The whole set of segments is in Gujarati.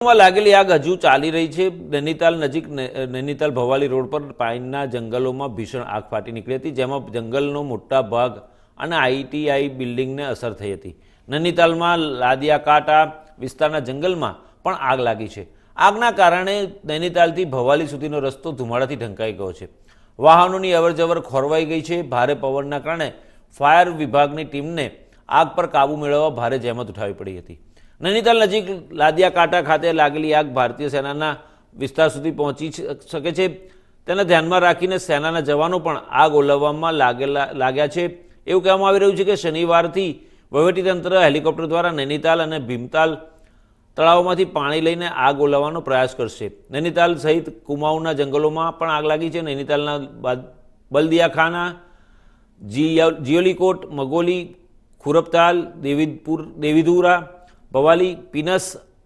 લાગેલી આગ હજુ ચાલી રહી છે. નૈનીતાલ નજીક નૈનીતાલ ભવાલી રોડ પર પાઇનના જંગલોમાં ભીષણ આગ ફાટી નીકળી હતી, જેમાં જંગલનો મોટા ભાગ અને આઈટીઆઈ બિલ્ડિંગને અસર થઈ હતી. નૈનીતાલમાં લાદિયાકાટા વિસ્તારના જંગલમાં પણ આગ લાગી છે. આગના કારણે નૈનીતાલથી ભવાલી સુધીનો રસ્તો ધુમાડાથી ઢંકાઈ ગયો છે. વાહનોની અવરજવર ખોરવાઈ ગઈ છે. ભારે પવનના કારણે ફાયર વિભાગની ટીમને આગ પર કાબૂ મેળવવા ભારે જહેમત ઉઠાવવી પડી હતી. નૈનીતાલ નજીક લાદિયાકાંટા ખાતે લાગેલી આગ ભારતીય સેનાના વિસ્તાર સુધી પહોંચી શકે છે. તેને ધ્યાનમાં રાખીને સેનાના જવાનો પણ આગ ઓલવવામાં લાગેલા, લાગ્યા છે. એવું કહેવામાં આવી રહ્યું છે કે શનિવારથી વહીવટીતંત્ર, હેલિકોપ્ટર દ્વારા નૈનીતાલ અને ભીમતાલ તળાવોમાંથી પાણી લઈને આગ ઓલવવાનો પ્રયાસ કરશે. નૈનીતાલ સહિત કુમાઉના જંગલોમાં પણ આગ લાગી છે. નૈનીતાલના બલદિયાખાના, જીયો જીયોલીકોટ મગોલી, ખુરપતાલ, દેવીદપુર, દેવીધુરા ભવાલી, પીનસ,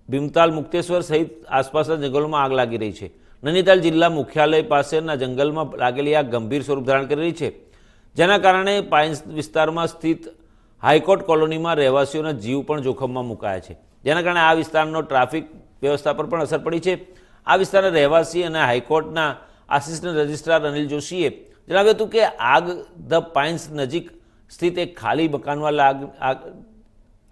ભીમતાલ, મુક્તેશ્વર સહિત આસપાસના જંગલોમાં આગ લાગી રહી છે. નૈનીતાલ જિલ્લા મુખ્યાલય પાસેના જંગલમાં લાગેલી આગ ગંભીર સ્વરૂપ ધારણ કરી રહી છે. જેના કારણે પાઇન્સ વિસ્તારમાં સ્થિત હાઈકોર્ટ કોલોનીમાં રહેવાસીઓના જીવ પણ જોખમમાં મુકાયા છે. જેના કારણે આ વિસ્તારનો ટ્રાફિક વ્યવસ્થા પર પણ અસર પડી છે. આ વિસ્તારના રહેવાસી અને હાઈકોર્ટના આસિસ્ટન્ટ રજિસ્ટ્રાર અનિલ જોશીએ જણાવ્યું હતું કે આગ ધ પાઇન્સ નજીક સ્થિત એક ખાલી મકાનમાં લાગ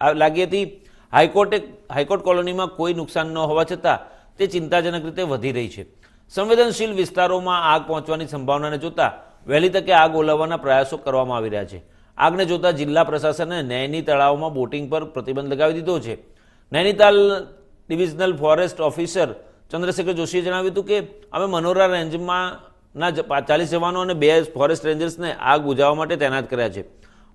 લાગી હતી. હાઈકોર્ટે હાઈકોર્ટ કોલોનીમાં કોઈ નુકસાન ન હોવા છતાં તે ચિંતાજનક રીતે વધી રહી છે. સંવેદનશીલ વિસ્તારોમાં આગ પહોંચવાની સંભાવનાને જોતા વહેલી તકે આગ ઓલવવાના પ્રયાસો કરવામાં આવી રહ્યા છે. આગને જોતા જિલ્લા પ્રશાસને નૈની તળાવમાં બોટિંગ પર પ્રતિબંધ લગાવી દીધો છે. Nainital divisional forest officer Chandrashekhar જોશીએ જણાવ્યું હતું કે, અમે મનોરા રેન્જમાં ચાલીસ જવાનો અને બે ફોરેસ્ટ રેન્જર્સને આગ બુઝાવવા માટે તૈનાત કર્યા છે.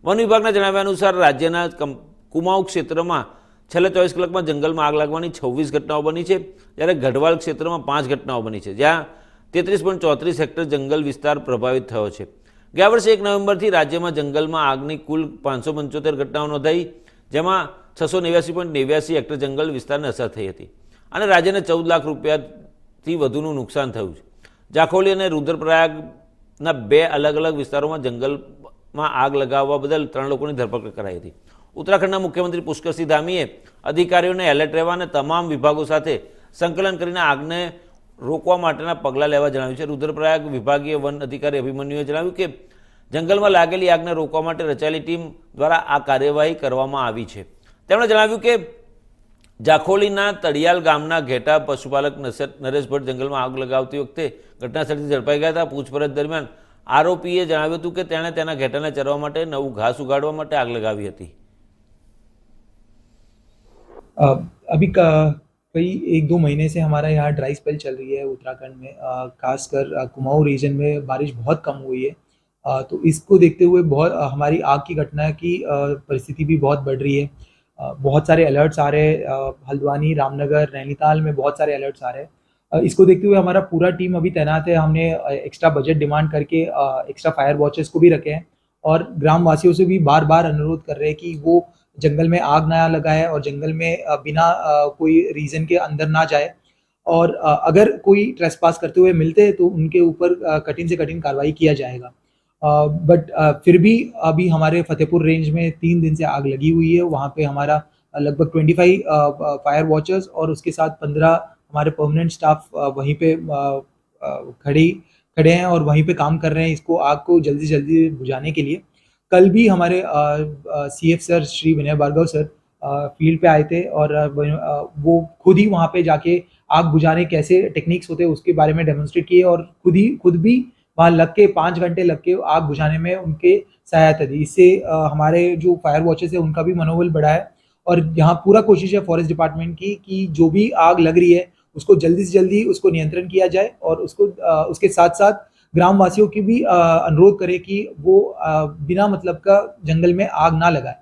વન વિભાગના જણાવ્યા અનુસાર રાજ્યના કમ- કુમાઉ ક્ષેત્રમાં છેલ્લા ચોવીસ કલાકમાં જંગલમાં આગ લાગવાની છવ્વીસ ઘટનાઓ બની છે. જ્યારે ગઢવાલ ક્ષેત્રમાં પાંચ ઘટનાઓ બની છે. જ્યાં તેત્રીસ પોઈન્ટ ચોત્રીસ હેક્ટર જંગલ વિસ્તાર પ્રભાવિત થયો છે. ગયા વર્ષે એક નવેમ્બરથી રાજ્યમાં જંગલમાં આગની કુલ પાંચસો પંચોતેર ઘટનાઓ નોંધાઈ, જેમાં છસો નેવ્યાસી પોઈન્ટ નેવ્યાસી હેક્ટર જંગલ વિસ્તારને અસર થઈ હતી. અને રાજ્યને ચૌદ લાખ રૂપિયાથી વધુનું નુકસાન થયું છે. જાખોલી અને રુદ્રપ્રયાગના બે અલગ અલગ વિસ્તારોમાં જંગલમાં આગ લગાવવા બદલ ત્રણ લોકોની ધરપકડ કરાઈ હતી. ઉત્તરાખંડના મુખ્યમંત્રી પુષ્કરસિંહ ધામીએ અધિકારીઓને એલર્ટ રહેવા અને તમામ વિભાગો સાથે સંકલન કરીને આગને રોકવા માટેના પગલાં લેવા જણાવ્યું છે. રુદ્રપ્રયાગ વિભાગીય વન અધિકારી અભિમન્યુએ જણાવ્યું કે જંગલમાં લાગેલી આગને રોકવા માટે રચાયેલી ટીમ દ્વારા આ કાર્યવાહી કરવામાં આવી છે. તેમણે જણાવ્યું કે જાખોલીના તળિયાલ ગામના ઘેટા પશુપાલક નરેશ ભટ્ટ જંગલમાં આગ લગાવતી વખતે ઘટનાસ્થળથી ઝડપાઈ ગયા હતા. પૂછપરછ દરમિયાન આરોપીએ જણાવ્યું હતું કે તેણે તેના ઘેટાને ચરવા માટે નવું ઘાસ ઉગાડવા માટે આગ લગાવી હતી. अभी का- कई एक दो महीने से हमारा यहाँ ड्राई स्पेल चल रही है उत्तराखंड में खासकर कुमाऊँ रीजन में बारिश बहुत कम हुई है। अ, तो इसको देखते हुए बहुत हमारी आग की घटना की परिस्थिति भी बहुत बढ़ रही है। अ, बहुत सारे अलर्ट्स आ रहे हैं हल्द्वानी रामनगर नैनीताल में बहुत सारे अलर्ट्स आ रहे हैं। इसको देखते हुए हमारा पूरा टीम अभी तैनात है हमने एक्स्ट्रा बजट डिमांड करके एक्स्ट्रा फायर वॉचेस को भी रखे हैं। और ग्रामवासियों से भी बार बार अनुरोध कर रहे हैं कि वो जंगल में आग ना लगाए और जंगल में बिना कोई रीजन के अंदर ना जाए। और अगर कोई ट्रेस पास करते हुए मिलते हैं तो उनके ऊपर कठिन से कठिन कार्रवाई किया जाएगा। बट फिर भी अभी हमारे फतेहपुर रेंज में तीन दिन से आग लगी हुई है। वहाँ पे हमारा लगभग ट्वेंटी फाइव फायर वॉचर्स और उसके साथ पंद्रह हमारे परमानेंट स्टाफ वहीं पे खड़े खड़े हैं और वहीं पे काम कर रहे हैं इसको आग को जल्दी जल्दी बुझाने के लिए। कल भी हमारे C F sir Shri Vinay Bhargava sir field पे आए थे और व- खुद ही वहाँ पे जाके आग बुझाने कैसे टेक्निक्स होते हैं उसके बारे में डेमोन्स्ट्रेट किए और खुद ही, खुद भी वहाँ लग के, पाँच घंटे लग के आग बुझाने में उनके सहायता दी। इससे हमारे जो फायर वॉचर्स है उनका भी मनोबल बढ़ा है और यहाँ पूरा कोशिश है फॉरेस्ट डिपार्टमेंट की कि जो भी आग लग रही है उसको जल्दी से जल्दी उसको नियंत्रण किया जाए और उसको उसके साथ साथ ग्राम वासियों की भी अ, अनुरोध करें कि वो अ, बिना मतलब का जंगल में आग ना लगाए